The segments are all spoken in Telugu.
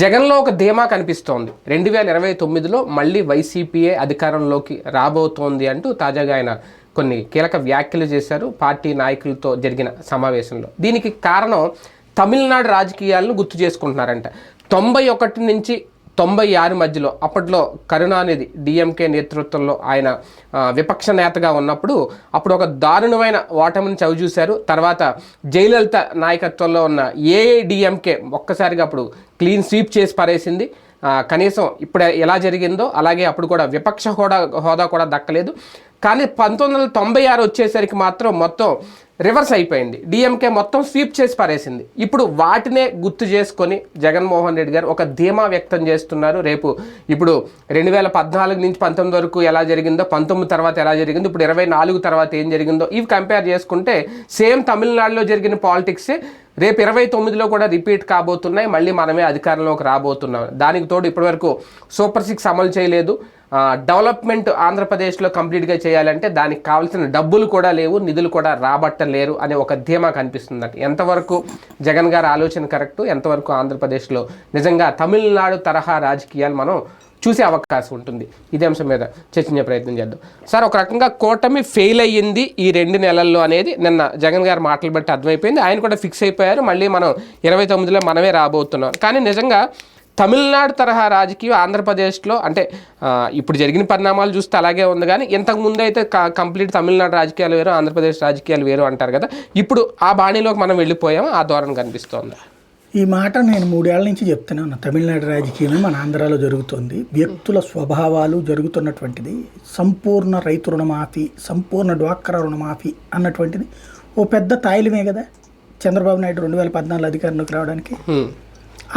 జగన్లో ఒక ధీమా కనిపిస్తోంది. రెండు వేల ఇరవై తొమ్మిదిలో మళ్ళీ వైసీపీఏ అధికారంలోకి రాబోతోంది అంటూ తాజాగా ఆయన కొన్ని కీలక వ్యాఖ్యలు చేశారు పార్టీ నాయకులతో జరిగిన సమావేశంలో. దీనికి కారణం తమిళనాడు రాజకీయాలను గుర్తు చేసుకుంటున్నారంట. తొంభై ఒకటి నుంచి తొంభై ఆరు మధ్యలో అప్పట్లో కరుణానిధి డిఎంకే నేతృత్వంలో ఆయన విపక్ష నేతగా ఉన్నప్పుడు అప్పుడు ఒక దారుణమైన ఓటమిని చవిచూశారు తర్వాత జయలలిత నాయకత్వంలో ఉన్న ఏఐడిఎంకే ఒక్కసారిగా అప్పుడు క్లీన్ స్వీప్ చేసి పారేసింది. కనీసం ఇప్పుడు ఎలా జరిగిందో అలాగే అప్పుడు కూడా విపక్ష హోదా హోదా కూడా దక్కలేదు. కానీ పంతొమ్మిది వందల తొంభై ఆరు వచ్చేసరికి మాత్రం మొత్తం రివర్స్ అయిపోయింది. డిఎంకే మొత్తం స్వీప్ చేసి పారేసింది. ఇప్పుడు వాటినే గుర్తు చేసుకొని జగన్మోహన్ రెడ్డి గారు ఒక ధీమా వ్యక్తం చేస్తున్నారు. రేపు ఇప్పుడు రెండు వేల పద్నాలుగు నుంచి పంతొమ్మిది వరకు ఎలా జరిగిందో పంతొమ్మిది తర్వాత ఎలా జరిగిందో ఇప్పుడు ఇరవై నాలుగు తర్వాత ఏం జరిగిందో ఇవి కంపేర్ చేసుకుంటే సేమ్ తమిళనాడులో జరిగిన పాలిటిక్సే రేపు ఇరవై తొమ్మిదిలో కూడా రిపీట్ కాబోతున్నాయి. మళ్ళీ మనమే అధికారంలోకి రాబోతున్నాం. దానికి తోడు ఇప్పటివరకు సూపర్ సిక్స్ అమలు చేయలేదు. డెవలప్మెంట్ ఆంధ్రప్రదేశ్లో కంప్లీట్గా చేయాలంటే దానికి కావాల్సిన డబ్బులు కూడా లేవు నిధులు కూడా రాబట్టలేరు అనే ఒక ధీమా కనిపిస్తుందట ఎంతవరకు జగన్ గారి ఆలోచన కరెక్ట్ ఎంతవరకు ఆంధ్రప్రదేశ్లో నిజంగా తమిళనాడు తరహా రాజకీయాలు మనం చూసే అవకాశం ఉంటుంది. ఇదే అంశం మీద చర్చించే ప్రయత్నం చేద్దాం. సార్ ఒక రకంగా కూటమి ఫెయిల్ అయ్యింది ఈ రెండు నెలల్లో అనేది నిన్న జగన్ గారు మాటలు బట్టి అర్థమైపోయింది. ఆయన కూడా ఫిక్స్ అయిపోయారు. మళ్ళీ మనం ఇరవై తొమ్మిదిలో మనమే రాబోతున్నాం. కానీ నిజంగా తమిళనాడు తరహా రాజకీయం ఆంధ్రప్రదేశ్లో అంటే ఇప్పుడు జరిగిన పరిణామాలు చూస్తే అలాగే ఉంది కానీ ఇంతకు ముందు అయితే కంప్లీట్ తమిళనాడు రాజకీయాలు వేరు ఆంధ్రప్రదేశ్ రాజకీయాలు వేరు అంటారు కదా. ఇప్పుడు ఆ బాణీలోకి మనం వెళ్ళిపోయాం ఆ ధోరణి కనిపిస్తోంది? ఈ మాట నేను మూడేళ్ళ నుంచి చెప్తూనే ఉన్నా తమిళనాడు రాజకీయం మన ఆంధ్రాలో జరుగుతోంది. వ్యక్తుల స్వభావాలు జరుగుతున్నటువంటిది సంపూర్ణ రైతు రుణమాఫీ సంపూర్ణ డ్వాక్రా రుణమాఫీ అన్నటువంటిది ఓ పెద్ద తాయిలమే కదా. చంద్రబాబు నాయుడు రెండు వేల పద్నాలుగు అధికారంలోకి రావడానికి.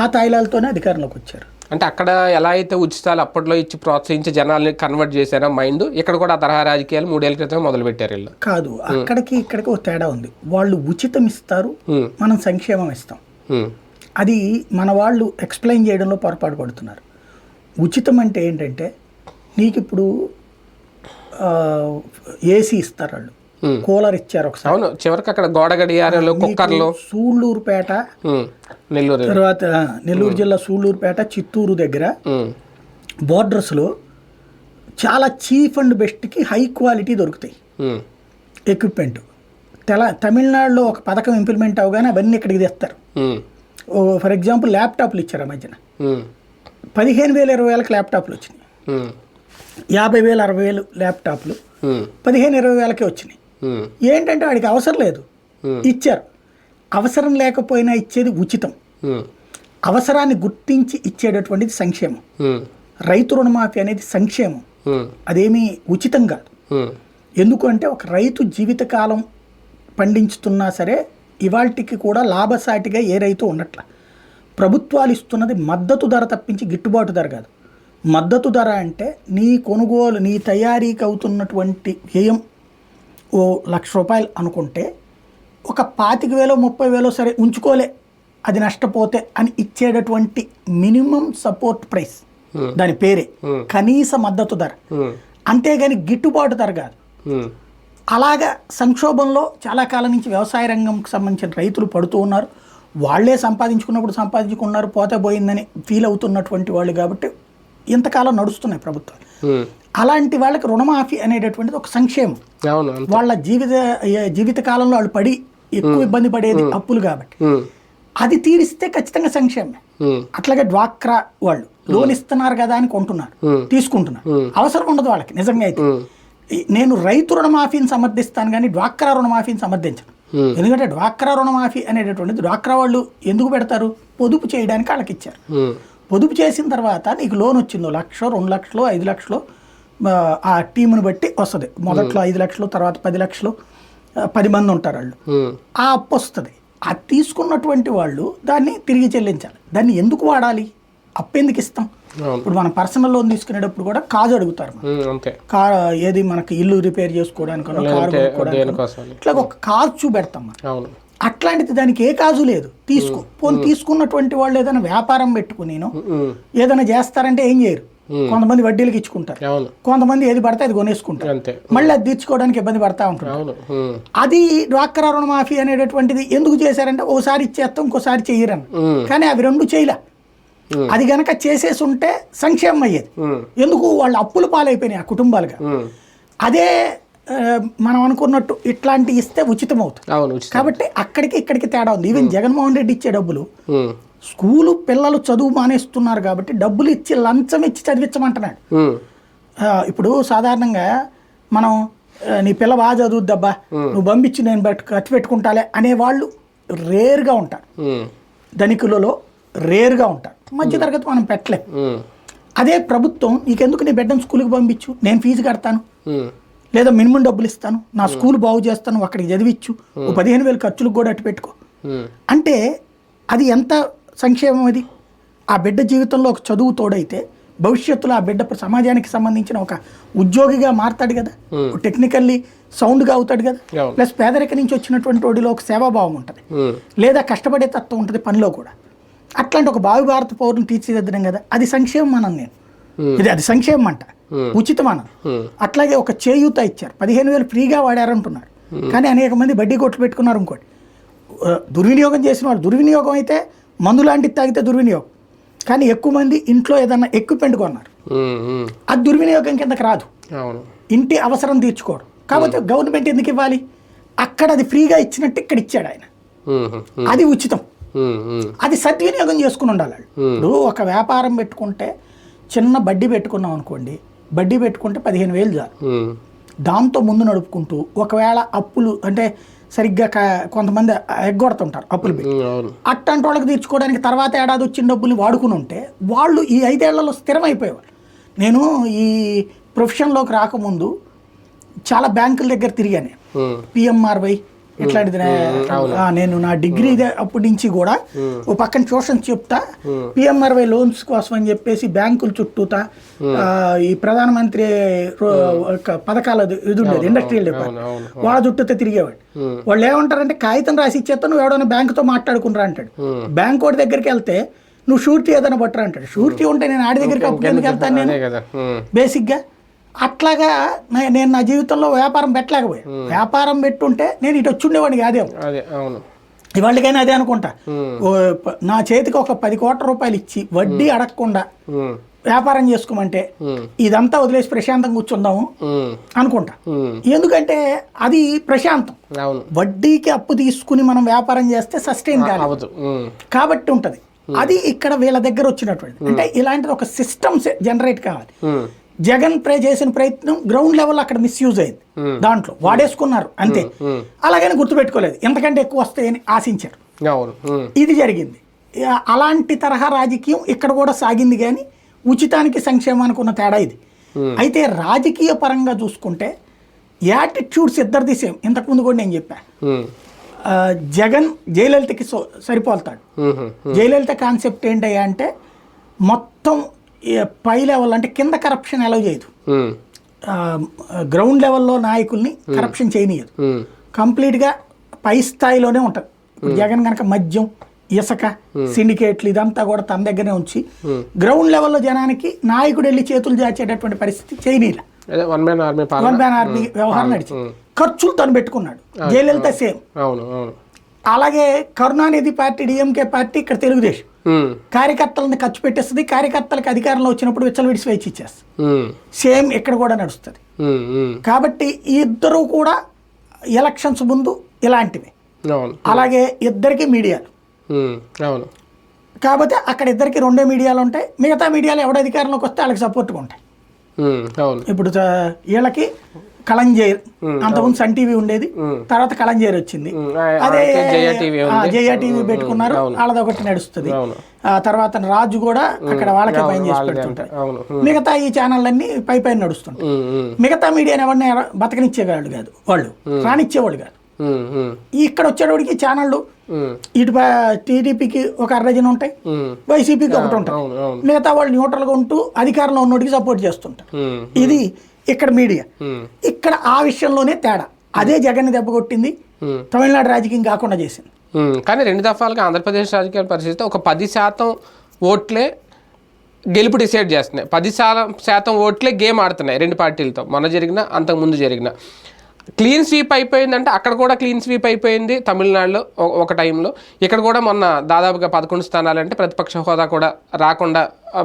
ఆ తాయిలాలతోనే అధికారంలోకి వచ్చారు అంటే అక్కడ ఎలా అయితే ఉచితాలు అప్పట్లో ఇచ్చి ప్రోత్సహించి జనాల్ని కన్వర్ట్ చేశారో మైండ్ ఇక్కడ కూడా ఆ తరహా రాజకీయాలు మూడేళ్ళ క్రితం మొదలు పెట్టారు వీళ్ళు కాదు అక్కడికి ఇక్కడికి ఒక తేడా ఉంది వాళ్ళు ఉచితం ఇస్తారు. మనం సంక్షేమం ఇస్తాం. అది మన వాళ్ళు ఎక్స్ప్లెయిన్ చేయడంలో పొరపాటు పడుతున్నారు ఉచితం అంటే ఏంటంటే నీకు ఇప్పుడు ఏసీ ఇస్తారు వాళ్ళు. కూలర్ ఇచ్చారు ఒకసారి అవును చివరికి అక్కడ గోడ గడియారాలు కుక్కర్లు సూళ్ళూరుపేట హ్మ్. నెల్లూరు తర్వాత నెల్లూరు జిల్లా సూళ్ళూరుపేట చిత్తూరు దగ్గర హ్మ్. బోర్డర్స్లో చాలా చీప్ అండ్ బెస్ట్కి హై క్వాలిటీ దొరుకుతాయి. ఎక్విప్మెంట్ తెల తమిళనాడులో ఒక పథకం ఇంప్లిమెంట్ అవగానే అవన్నీ ఇక్కడికి తెస్తారు ఫర్ ఎగ్జాంపుల్ ల్యాప్టాప్లు ఇచ్చారు ఆ మధ్యన. పదిహేను వేల ఇరవై వేలకు ల్యాప్టాప్లు వచ్చినాయి. యాభై వేలు అరవై వేలు ల్యాప్టాప్లు. పదిహేను ఇరవై వేలకే వచ్చినాయి. ఏంటంటే వాడికి అవసరం లేదు. ఇచ్చారు. అవసరం లేకపోయినా ఇచ్చేది ఉచితం. అవసరాన్ని గుర్తించి ఇచ్చేటటువంటిది సంక్షేమం. రైతు రుణమాఫీ అనేది సంక్షేమం. అదేమీ ఉచితం కాదు. ఎందుకంటే ఒక రైతు జీవితకాలం పండించుతున్నా సరే ఇవాళకి కూడా లాభసాటిగా ఏ రైతు ఉండట్ల. ప్రభుత్వాలు ఇస్తున్నది మద్దతు ధర తప్పించి గిట్టుబాటు ధర కాదు. మద్దతు ధర అంటే నీ కొనుగోలు నీ తయారీకి అవుతున్నటువంటి వ్యయం ఓ లక్ష రూపాయలు అనుకుంటే ఒక పాతిక వేలో ముప్పై వేలో సరే ఉంచుకోలే అది నష్టపోతే అని ఇచ్చేటటువంటి మినిమం సపోర్ట్ ప్రైస్ Hmm. దాని పేరే Hmm. కనీస మద్దతు ధర హ్మ్. అంతేగాని గిట్టుబాటు ధర కాదు. అలాగా సంక్షోభంలో చాలా కాలం నుంచి వ్యవసాయ రంగంకి సంబంధించిన రైతులు పడుతూ ఉన్నారు వాళ్ళే సంపాదించుకున్నప్పుడు సంపాదించుకున్నారు పోతే పోయిందని ఫీల్ అవుతున్నటువంటి వాళ్ళు కాబట్టి ఇంతకాలం నడుస్తున్నాయి ప్రభుత్వాలు. అలాంటి వాళ్ళకి రుణమాఫీ అనేటటువంటిది ఒక సంక్షేమం వాళ్ళ జీవిత జీవిత కాలంలో వాళ్ళు పడి ఎక్కువ ఇబ్బంది పడేది అప్పులు కాబట్టి. అది తీరిస్తే ఖచ్చితంగా సంక్షేమమే. అట్లాగే డ్వాక్రా వాళ్ళు లోన్ ఇస్తున్నారు కదా అని కొంటున్నారు. తీసుకుంటున్నారు. అవసరం ఉండదు వాళ్ళకి నిజంగా అయితే నేను రైతు రుణమాఫీని సమర్థిస్తాను కానీ డ్వాక్రా రుణమాఫీని సమర్థించను. ఎందుకంటే డ్వాక్రా రుణమాఫీ అనేటటువంటిది డ్వాక్రా వాళ్ళు ఎందుకు పెడతారు పొదుపు చేయడానికి వాళ్ళకి ఇచ్చారు. పొదుపు చేసిన తర్వాత నీకు లోన్ వచ్చిందో లక్ష రెండు లక్షలు ఐదు లక్షలు ఆ, టీముని బట్టి వస్తుంది. మొదట్లో ఐదు లక్షలు తర్వాత పది లక్షలు పది మంది ఉంటారు వాళ్ళు. ఆ అప్పు వస్తుంది. ఆ తీసుకున్నటువంటి వాళ్ళు దాన్ని తిరిగి చెల్లించాలి. దాన్ని ఎందుకు వాడాలి? అప్పు ఎందుకు ఇస్తాం? ఇప్పుడు మనం పర్సనల్ లోన్ తీసుకునేటప్పుడు కూడా కాజు అడుగుతారు కార్ ఏది మనకి ఇల్లు రిపేర్ దేనికోసం ఇట్లా ఒక కాజు చూపెడతాం మనం. అట్లాంటిది దానికి ఏ కాజు లేదు. తీసుకో. పోనీ తీసుకున్నటువంటి వాళ్ళు ఏదైనా వ్యాపారం పెట్టుకునేను. ఏదైనా చేస్తారంటే ఏం చేయరు. కొంతమంది వడ్డీలకు ఇచ్చుకుంటారు. కొంతమంది ఏది పడితే అది కొనేసుకుంటారు. మళ్ళీ అది తీర్చుకోవడానికి ఇబ్బంది పడతా ఉంటారు. అది డ్వాక్రా రుణమాఫీ అనేటటువంటిది ఎందుకు చేశారంటే ఓసారి ఇచ్చేస్తాం ఇంకోసారి చెయ్యరని హ్మ్. కానీ అవి రెండు చేయలే. అది గనక చేసేసి ఉంటే సంక్షేమం అయ్యేది. ఎందుకు? వాళ్ళు అప్పులు పాలైపోయినాయి ఆ కుటుంబాలుగా. అదే మనం అనుకున్నట్టు ఇట్లాంటి ఇస్తే ఉచితం. అవుతుంది కాబట్టి అక్కడికి ఇక్కడికి తేడా ఉంది. ఈవెన్ జగన్మోహన్ రెడ్డి ఇచ్చే డబ్బులు ఉమ్, స్కూలు పిల్లలు చదువు మానేస్తున్నారు కాబట్టి డబ్బులు ఇచ్చి లంచం ఇచ్చి చదివించమంటున్నాడు. ఆ, ఇప్పుడు సాధారణంగా మనం నీ పిల్ల బాగా చదువుద్దబ్బా నువ్వు పంపించి నేను బట్ ఖర్చు పెట్టుకుంటాలే అనేవాళ్ళు రేర్గా ఉంటారు. ధనికులలో రేర్గా ఉంటారు. మధ్యతరగతి మనం పెట్టలేం. అదే ప్రభుత్వం నీకెందుకు నీ బిడ్డను స్కూల్కి పంపించు? నేను ఫీజు కడతాను. లేదా మినిమం డబ్బులు ఇస్తాను నా స్కూల్ బాగు చేస్తాను అక్కడికి చదివించు ఓ పదిహేను వేలు ఖర్చులకు కూడా అట్టు పెట్టుకో. అంటే అది ఎంత సంక్షేమం అది ఆ బిడ్డ జీవితంలో ఒక చదువు తోడైతే భవిష్యత్తులో ఆ బిడ్డ సమాజానికి సంబంధించిన ఒక ఉద్యోగిగా మారతాడు కదా? టెక్నికల్లీ సౌండ్గా అవుతాడు కదా. ప్లస్ పేదరిక నుంచి వచ్చినటువంటి వాడిలో ఒక సేవాభావం ఉంటుంది. లేదా కష్టపడే తత్వం ఉంటుంది పనిలో కూడా. అట్లాంటి ఒక భావి భారత పౌరుని తీర్చిదిద్దడం కదా? అది సంక్షేమం అనం నేను. ఇది అది సంక్షేమం అంట. ఉచితం అనం ఉమ్, అట్లాగే ఒక చేయూత ఇచ్చారు. పదిహేను వేలు ఫ్రీగా వాడారంటున్నారు. కానీ అనేక మంది బడ్డీ కొట్లు పెట్టుకున్నారు ఇంకోటి. దుర్వినియోగం చేసిన వాళ్ళు దుర్వినియోగం అయితే మందు లాంటిది తాగితే దుర్వినియోగం. కానీ ఎక్కువ మంది ఇంట్లో ఏదన్నా ఎక్విప్మెంట్ కొన్నారు. అది దుర్వినియోగం కిందకి రాదు. ఇంటి అవసరం తీర్చుకోవడం కాబట్టి గవర్నమెంట్ ఎందుకు ఇవ్వాలి? అక్కడ అది ఫ్రీగా ఇచ్చినట్టు ఇక్కడ ఇచ్చాడు ఆయన. అది ఉచితం. అది సద్వినియోగం చేసుకుని ఉండాలి. ఇప్పుడు ఒక వ్యాపారం పెట్టుకుంటే చిన్న బడ్డీ పెట్టుకున్నాం అనుకోండి బడ్డీ పెట్టుకుంటే పదిహేను వేలు చాలు. దాంతో ముందు నడుపుకుంటూ ఒకవేళ అప్పులు అంటే సరిగ్గా కొంతమంది ఎగ్గొడుతుంటారు అప్పులు పెట్టి. అట్లాంటి వాళ్ళకి తీర్చుకోవడానికి తర్వాత ఏడాది వచ్చిన డబ్బుల్ని వాడుకుని ఉంటే వాళ్ళు ఈ ఐదేళ్ళలో స్థిరమైపోయేవాళ్ళు. నేను ఈ ప్రొఫెషన్లోకి రాకముందు చాలా బ్యాంకుల దగ్గర తిరిగాను. పిఎంఆర్వై ఇట్లాంటిది ఆ, నేను నా డిగ్రీ అప్పటి నుంచి కూడా ఓ పక్కన ట్యూషన్ చెప్తా. పిఎంఆర్వై లోన్స్ కోసం అని చెప్పేసి బ్యాంకుల చుట్టూతా ఈ ప్రధానమంత్రి పథకాల ఇది ఉండేది ఇండస్ట్రియల్ డిపార్ట్మెంట్ వాళ్ళ చుట్టూతో తిరిగేవాడు. వాళ్ళు ఏమంటారంటే కాగితం రాసి ఇచ్చేస్తా నువ్వు ఎవడైనా బ్యాంకుతో మాట్లాడుకుంటా అంటాడు. బ్యాంక్ వాడి దగ్గరికి వెళ్తే నువ్వు షూరిటీ ఏదైనా పట్టరా అంటాడు. షూరిటీ ఉంటే నేను ఆడి దగ్గరికి అప్పుడు ఎందుకు వెళ్తాను నేను? బేసిక్గా అట్లాగా నేను నా జీవితంలో వ్యాపారం పెట్టలేకపోయా. వ్యాపారం పెట్టుంటే నేను ఇటు వచ్చి ఉండేవాడిని కాదేమో అవును. ఇవాళకైనా అదే అనుకుంటా. నా చేతికి ఒక పది కోట్ల రూపాయలు ఇచ్చి వడ్డీ అడగకుండా వ్యాపారం చేసుకోమంటే ఇదంతా వదిలేసి ప్రశాంతంగా కూర్చుందాము అనుకుంటా. ఎందుకంటే అది ప్రశాంతం. వడ్డీకి అప్పు తీసుకుని మనం వ్యాపారం చేస్తే సస్టైన్ కాదు. కాబట్టి ఉంటది. అది ఇక్కడ వీళ్ళ దగ్గర వచ్చినటువంటి అంటే ఇలాంటిది ఒక సిస్టమ్ జనరేట్ కావాలి. జగన్ ప్రే చేసిన ప్రయత్నం గ్రౌండ్ లెవెల్ అక్కడ మిస్యూజ్ అయింది. దాంట్లో వాడేసుకున్నారు అంతే. ఉమ్. అలాగని గుర్తుపెట్టుకోలేదు. ఎంతకంటే ఎక్కువ వస్తాయని ఆశించారు. ఇది జరిగింది. అలాంటి తరహా రాజకీయం ఇక్కడ కూడా సాగింది కానీ ఉచితానికి సంక్షేమానికి ఉన్న తేడా ఇది. అయితే రాజకీయ పరంగా చూసుకుంటే యాటిట్యూడ్స్ ఇద్దరిది సేమ్. ఇంతకుముందు కూడా నేను చెప్పా. జగన్ జయలలితకి సరిపోతాడు. జయలలిత కాన్సెప్ట్ ఏంటయ్యా అంటే మొత్తం పై లెవెల్ అంటే కింద కరప్షన్ అలౌ చేయదు. గ్రౌండ్ లెవెల్లో నాయకుల్ని కరప్షన్ చేయనీయదు. కంప్లీట్గా పై స్థాయిలోనే ఉంటుంది జగన్ కనుక మద్యం ఇసుక సిండికేట్లు ఇదంతా కూడా తన దగ్గరనే ఉంచి గ్రౌండ్ లెవెల్లో జనానికి నాయకుడు వెళ్ళి చేతులు చాచేటటువంటి పరిస్థితి చేయనీల వన్ మ్యాన్ ఆర్మీ పాలన. వన్ మ్యాన్ ఆర్మీ వ్యవహారం నడిచింది. ఖర్చులు తను పెట్టుకున్నాడు. జయలలిత సేమ్. అలాగే కరుణానిధి పార్టీ డిఎంకే పార్టీ ఇక్కడ తెలుగుదేశం. కార్యకర్తలను ఖర్చు పెట్టేస్తుంది కార్యకర్తలకు అధికారంలో వచ్చినప్పుడు విచ్చలవిడి స్వేచ్ఛ ఇచ్చేస్తుంది. సేమ్ ఇక్కడ కూడా నడుస్తుంది. ఉమ్, కాబట్టి ఈ ఇద్దరు కూడా ఎలక్షన్స్ ముందు ఇలాంటివి. అలాగే ఇద్దరికి మీడియాలు. కాకపోతే అక్కడ ఇద్దరికి రెండే మీడియాలు ఉంటాయి. మిగతా మీడియాలు ఎవడ అధికారంలోకి వస్తే వాళ్ళకి సపోర్ట్గా ఉంటాయి. ఇప్పుడు వీళ్ళకి కళంజేర్ అంతకుముందు సన్ టీవీ ఉండేది. తర్వాత కళంజేర్ వచ్చింది. అదే జయ టీవీ పెట్టుకున్నారు. వాళ్ళది ఒకటి నడుస్తుంది. తర్వాత రాజు కూడా అక్కడ వాళ్ళకే పైన చేసి పెడుతుంటారు మిగతా ఈ ఛానళ్ళన్నీ పై పైన నడుస్తుంటాయి. మిగతా మీడియాని ఎవరిని బతకనిచ్చేవాళ్ళు కాదు. వాళ్ళు. రానిచ్చేవాళ్ళు కాదు. ఇక్కడ వచ్చేటోడికి ఛానళ్ళు ఇటు టీడీపీకి ఒక అర్ధజన ఉంటాయి. వైసీపీకి ఒకటి ఉంటాయి. మిగతా వాళ్ళు న్యూట్రల్గా ఉంటూ అధికారంలో ఉన్నోడికి సపోర్ట్ చేస్తుంటారు. ఇది ఇక్కడ మీడియా. ఇక్కడ ఆ విషయంలోనే తేడా. అదే జగన్ దెబ్బ కొట్టింది. తమిళనాడు రాజకీయం కాకుండా చేసింది. కానీ రెండు దఫాలుగా ఆంధ్రప్రదేశ్ రాజకీయ పరిస్థితి ఒక పది శాతం ఓట్లే గెలుపు డిసైడ్ చేస్తున్నాయి. పది శాతం శాతం ఓట్లే గేమ్ ఆడుతున్నాయి రెండు పార్టీలతో. మొన్న జరిగిన అంతకు ముందు జరిగిన. క్లీన్ స్వీప్ అయిపోయిందంటే అక్కడ కూడా క్లీన్ స్వీప్ అయిపోయింది తమిళనాడులో ఒక టైంలో. ఇక్కడ కూడా మొన్న దాదాపుగా పదకొండు స్థానాలంటే ప్రతిపక్ష హోదా కూడా రాకుండా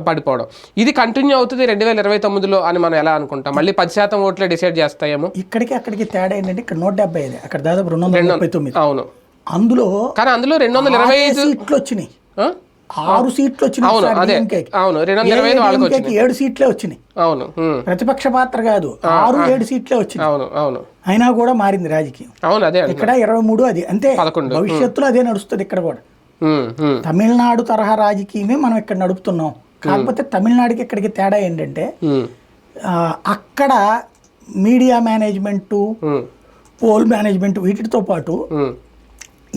పడిపోవడం. ఇది కంటిన్యూ అవుతుంది రెండు వేల ఇరవై తొమ్మిదిలో అని మనం ఎలా అనుకుంటాం? మళ్ళీ పది శాతం ఓట్లే డిసైడ్ చేస్తాయేమో? ఇక్కడికి అక్కడికి తేడా ఏంటంటే ఇక్కడ నూట డెబ్బై ఐదు అక్కడ దాదాపు రెండు వందల తొమ్మిది. అవును. అందులో కానీ అందులో రెండు వందల ఇరవై ఐదు సీట్లు వచ్చినాయి? ఆరు సీట్లు వచ్చినాయి ఏడు సీట్లే వచ్చినాయి. అవును ప్రతిపక్ష పాత్ర కాదు ఆరు ఏడు సీట్లే వచ్చినాయి. అవును అవును. అయినా కూడా మారింది రాజకీయం. అవును అదే అంటున్నా. ఇక్కడ ఇరవై మూడు అది అంతే. భవిష్యత్తులో అదే నడుస్తుంది ఇక్కడ కూడా. తమిళనాడు తరహా రాజకీయమే మనం ఇక్కడ నడుపుతున్నాం. కాకపోతే తమిళనాడుకి ఇక్కడికి తేడా ఏంటంటే అక్కడ మీడియా మేనేజ్మెంటు పోల్ మేనేజ్మెంట్ వీటితో పాటు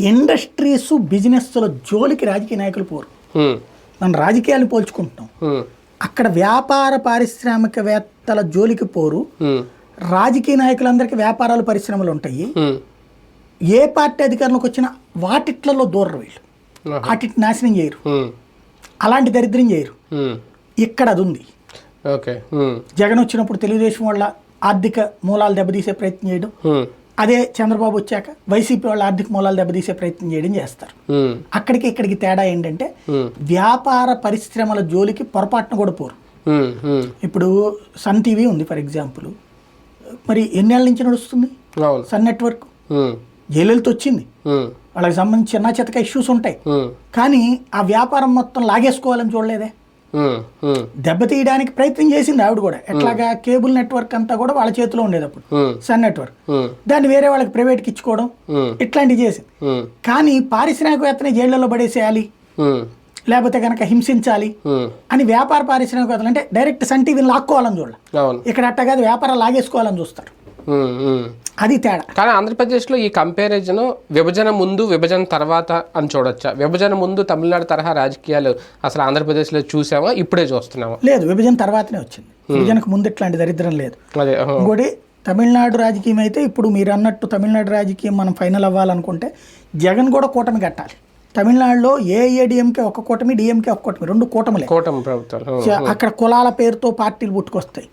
ఇండస్ట్రీస్ బిజినెస్ల జోలికి రాజకీయ నాయకులు పోరు. మనం రాజకీయాలు పోల్చుకుంటున్నాం. అక్కడ వ్యాపార పారిశ్రామికవేత్తల జోలికి పోరు. రాజకీయ నాయకులందరికీ వ్యాపారాలు పరిశ్రమలు ఉంటాయి. ఏ పార్టీ అధికారంలోకి వచ్చినా వాటిట్లలో దూరరు వీళ్ళు. వాటిని నాశనం చేయరు. అలాంటి దరిద్రం చేయరు. ఇక్కడ అది ఉంది. ఓకే. జగన్ వచ్చినప్పుడు తెలుగుదేశం వాళ్ళ ఆర్థిక మూలాలు దెబ్బతీసే ప్రయత్నం చేయడం. అదే చంద్రబాబు వచ్చాక వైసీపీ వాళ్ళ ఆర్థిక మూలాలు దెబ్బతీసే ప్రయత్నం చేయడం చేస్తారు. అక్కడికి ఇక్కడికి తేడా ఏంటంటే వ్యాపార పరిశ్రమల జోలికి పొరపాటున కూడా పోరు. ఇప్పుడు సన్ టీవీ ఉంది ఫర్ ఎగ్జాంపుల్. మరి ఎన్నేళ్ళ నుంచి నడుస్తుంది? Sun network. ఉమ్, జైలలిత వచ్చింది. వాళ్ళకి సంబంధించి చిన్న చితక ఇష్యూస్ ఉంటాయి. కానీ ఆ వ్యాపారం మొత్తం లాగేసుకోవాలని చూడలేదే? దెబ్బతీయడానికి ప్రయత్నం చేసింది ఆవిడ కూడా. ఎట్లాగా కేబుల్ నెట్వర్క్ అంతా కూడా వాళ్ళ చేతిలో ఉండేది అప్పుడు. Sun network. దాన్ని వేరే వాళ్ళకి ప్రైవేట్కి ఇచ్చుకోవడం ఇట్లాంటివి చేసింది. కానీ పారిశ్రామికవేత్తని జైళ్ళలో పడేసేయాలి లేకపోతే కనుక హింసించాలి అని వ్యాపార పారిశ్రామికవేత్తలు అంటే డైరెక్ట్ సన్ టీవీని లాక్కోవాలని చూడాలి. ఇక్కడ అట్ట కాదు వ్యాపారం లాగేసుకోవాలని చూస్తారు. అది తేడా. కానీ ఆంధ్రప్రదేశ్లో ఈ కంపారిజన్ విభజన ముందు విభజన తర్వాత అని చూడొచ్చా? విభజన ముందు తమిళనాడు తరహా రాజకీయాలు అసలు ఆంధ్రప్రదేశ్లో చూసామా ఇప్పుడే చూస్తున్నామా లేదు విభజన తర్వాతనే వచ్చింది. విభజనకు ముందు ఇట్లాంటి దరిద్రం లేదు. ఇంకోటి తమిళనాడు రాజకీయం అయితే ఇప్పుడు మీరు అన్నట్టు తమిళనాడు రాజకీయం మనం ఫైనల్ అవ్వాలనుకుంటే జగన్ కూడా కూటమి కట్టాలి. తమిళనాడులో ఏఐఏడిఎంకే ఒక కూటమి డిఎంకే ఒక కూటమి రెండు కూటమిలే. కూటమి ప్రభుత్వాలు అక్కడ కులాల పేరుతో పార్టీలు పుట్టుకొస్తాయి.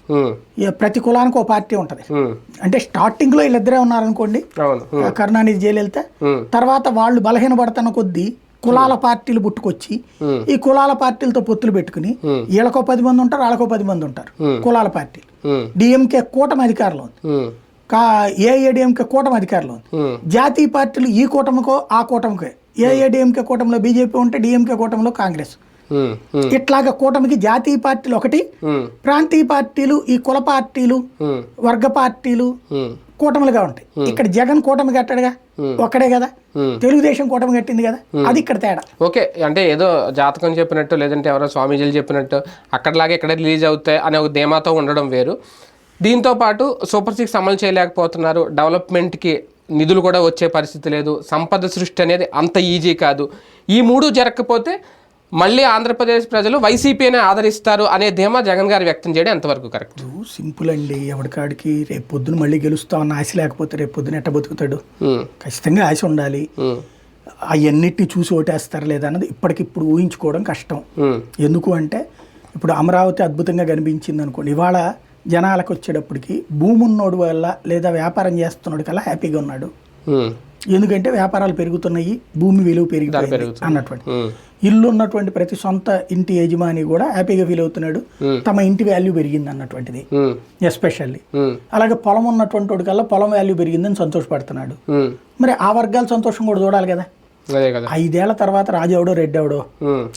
ప్రతి కులానికి ఒక పార్టీ ఉంటుంది. అంటే స్టార్టింగ్లో వీళ్ళిద్దరే ఉన్నారనుకోండి కరుణానిధి జయలలిత తర్వాత వాళ్ళు బలహీనపడుతున్న కొద్దీ కులాల పార్టీలు పుట్టుకొచ్చి ఈ కులాల పార్టీలతో పొత్తులు పెట్టుకుని. వీళ్ళకో పది మంది ఉంటారు వాళ్ళకో పది మంది ఉంటారు. కులాల పార్టీలు. డిఎంకే కూటమి అధికారంలో ఉంది. ఏఐఏడిఎంకే కూటమి అధికారంలో ఉంది. జాతీయ పార్టీలు ఈ కూటమికో ఆ కూటమికో ఏఐఏడిఎంకే కూటమిలో బీజేపీ ఉంటే డిఎంకే కూటమిలో కాంగ్రెస్. ఇట్లాగా కూటమికి జాతీయ పార్టీలు ఒకటి ప్రాంతీయ పార్టీలు ఈ కుల పార్టీలు వర్గ పార్టీలు కూటమిలుగా ఉంటాయి. ఇక్కడ జగన్ కూటమి కట్టాడుగా ఒక్కడే కదా. తెలుగుదేశం కూటమి కట్టింది కదా? అది ఇక్కడ తేడా. ఓకే అంటే ఏదో జాతకం చెప్పినట్టు లేదంటే ఎవరో స్వామీజీలు చెప్పినట్టు అక్కడలాగే ఇక్కడ రిలీజ్ అవుతాయి అనే ఒక ధీమాతో ఉండడం వేరు. దీంతో పాటు సూపర్ సిక్స్ అమలు చేయలేకపోతున్నారు డెవలప్మెంట్కి నిధులు కూడా వచ్చే పరిస్థితి లేదు. సంపద సృష్టి అనేది అంత ఈజీ కాదు. ఈ మూడు జరగకపోతే మళ్ళీ ఆంధ్రప్రదేశ్ ప్రజలు వైసీపీనే ఆదరిస్తారు అనే ధీమా జగన్ గారు వ్యక్తం చేయడం ఎంతవరకు కరెక్ట్? సింపుల్ అండి. ఎవడికాడికి రేపు పొద్దున మళ్ళీ గెలుస్తామన్న ఆశ లేకపోతే రేపు పొద్దున ఎట్ట బతుకుతాడు? ఖచ్చితంగా ఆశ ఉండాలి. అవన్నిటిని చూసి ఓటేస్తారు లేదా అన్నది ఇప్పటికిప్పుడు ఊహించుకోవడం కష్టం. ఎందుకు అంటే ఇప్పుడు అమరావతి అద్భుతంగా కనిపించింది అనుకోండి ఇవాళ జనాలకు వచ్చేటప్పటికి భూమి ఉన్నోడు వల్ల లేదా వ్యాపారం చేస్తున్నాడు కల్లా హ్యాపీగా ఉన్నాడు. ఎందుకంటే వ్యాపారాలు పెరుగుతున్నాయి భూమి విలువ పెరుగుతుంది. అన్నటువంటి. ఇల్లు ఉన్నటువంటి ప్రతి సొంత ఇంటి యజమాని కూడా హ్యాపీగా ఫీల్ అవుతున్నాడు. తమ ఇంటి వాల్యూ పెరిగింది అన్నటువంటిది. ఎస్పెషల్లీ అలాగే పొలం ఉన్నటువంటి వాడి కల్లా పొలం వాల్యూ పెరిగిందని సంతోషపడుతున్నాడు. మరి ఆ వర్గాల సంతోషం కూడా చూడాలి కదా. ఐదేళ్ళ తర్వాత రాజు ఎవడో రెడ్డి ఎవడో.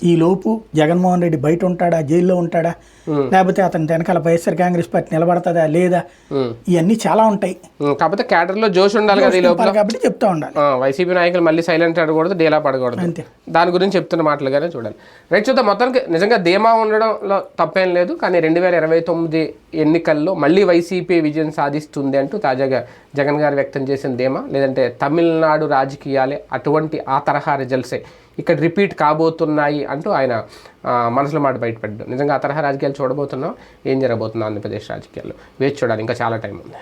ఈ లోపు జగన్మోహన్ రెడ్డి బయట ఉంటాడా? జైల్లో ఉంటాడా? లేకపోతే అతని వెనకాల వైఎస్ఆర్ కాంగ్రెస్ పార్టీ నిలబడతాదా? లేదా. ఇవన్నీ చాలా ఉంటాయి. కాకపోతే క్యాడర్లో జోష్ ఉండాలి కదా ఈ లోపల. కాబట్టి చెప్తా ఉండాలి. ఆ, వైసీపీ నాయకులు మళ్ళీ సైలెంట్ ఆడకూడదు డేలా పడకూడదు. అంతే. దాని గురించి చెప్తున్న మాటలుగానే చూడాలి. రైట్ చూద్దాం. మొత్తానికి నిజంగా ధీమా ఉండడంలో తప్పేం లేదు కానీ రెండు వేల ఇరవై తొమ్మిది ఎన్నికల్లో మళ్ళీ వైసీపీ విజయం సాధిస్తుంది అంటూ తాజాగా జగన్ గారు వ్యక్తం చేసిందేమా లేదంటే తమిళనాడు రాజకీయాలే అటువంటి ఆ తరహా రిజల్ట్సే. ఇక్కడ రిపీట్ కాబోతున్నాయి అంటూ ఆయన మనసులో మాట బయటపడ్డాడు నిజంగా ఆ తరహా రాజకీయాలు చూడబోతున్నాం ఏం జరగబోతున్నాం ఆంధ్రప్రదేశ్ రాజకీయాల్లో? వేచి చూడాలి ఇంకా చాలా టైం ఉంది.